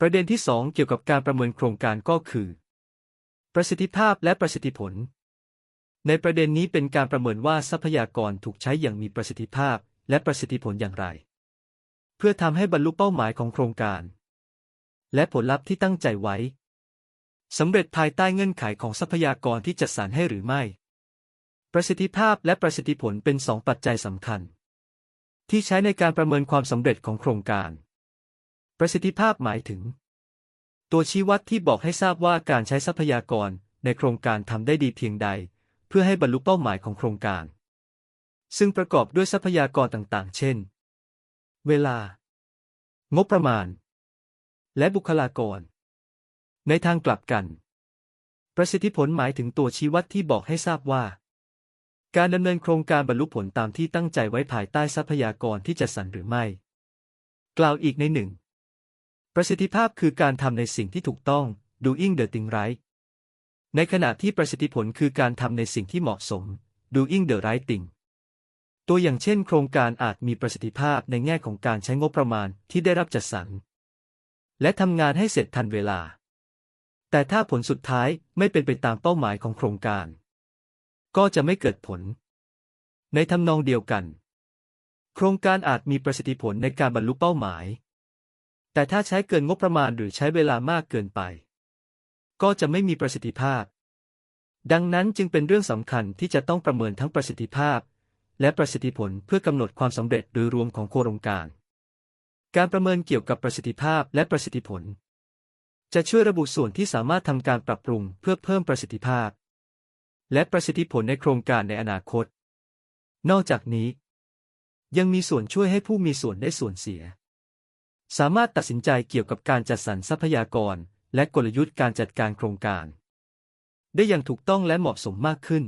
ประเด็นที่ 2 เกี่ยวกับการประเมินโครงการก็คือ ประสิทธิภาพและประสิทธิผล ในประเด็นนี้เป็นการประเมินว่าทรัพยากรถูกใช้อย่างมีประสิทธิภาพและประสิทธิผลอย่างไร เพื่อทำให้บรรลุเป้าหมายของโครงการ และผลลัพธ์ที่ตั้งใจไว้สำเร็จภายใต้เงื่อนไขของทรัพยากรที่จัดสรรให้หรือไม่ ประสิทธิภาพและประสิทธิผลเป็นสองปัจจัยสำคัญ ที่ใช้ในการประเมินความสำเร็จของโครงการ ประสิทธิภาพหมายถึง ตัวชี้วัดที่บอกให้ทราบว่าการใช้ทรัพยากรในโครงการทำได้ดีเพียงใด เพื่อให้บรรลุเป้าหมายของโครงการ ซึ่งประกอบด้วยทรัพยากรต่างๆ เช่น เวลา งบประมาณ และบุคลากร ในทางกลับกัน ประสิทธิผลหมายถึงตัวชี้วัดที่บอกให้ทราบว่า การดำเนินโครงการบรรลุผลตามที่ตั้งใจไว้ภายใต้ทรัพยากรที่จัดสรรหรือไม่ กล่าวอีกในหนึ่ง ประสิทธิภาพคือการทำในสิ่งที่ถูกต้อง doing the thing right ในขณะที่ประสิทธิผลคือการทำในสิ่งที่เหมาะสม doing the right thing ตัวอย่างเช่น โครงการอาจมีประสิทธิภาพในแง่ของการใช้งบประมาณที่ได้รับจัดสรร และทำงานให้เสร็จทันเวลา แต่ถ้าผลสุดท้ายไม่เป็นไปตามเป้าหมายของโครงการ ก็จะไม่เกิดผล ในทำนองเดียวกัน โครงการอาจมีประสิทธิผลในการบรรลุเป้าหมาย แต่ถ้าใช้เกินงบประมาณหรือใช้เวลามากเกินไป ก็จะไม่มีประสิทธิภาพ ดังนั้นจึงเป็นเรื่องสำคัญที่จะต้องประเมินทั้งประสิทธิภาพ และประสิทธิผลเพื่อกำหนดความสำเร็จโดยรวมของโครงการ การประเมินเกี่ยวกับประสิทธิภาพและประสิทธิผล จะช่วยระบุส่วนที่สามารถทำการปรับปรุงเพื่อเพิ่มประสิทธิภาพ และประสิทธิผลในโครงการในอนาคต นอกจากนี้ ยังมีส่วนช่วยให้ผู้มีส่วนได้ส่วนเสีย สามารถตัดสินใจเกี่ยวกับการจัดสรรทรัพยากร และกลยุทธ์การจัดการโครงการ ได้อย่างถูกต้องและเหมาะสมมากขึ้น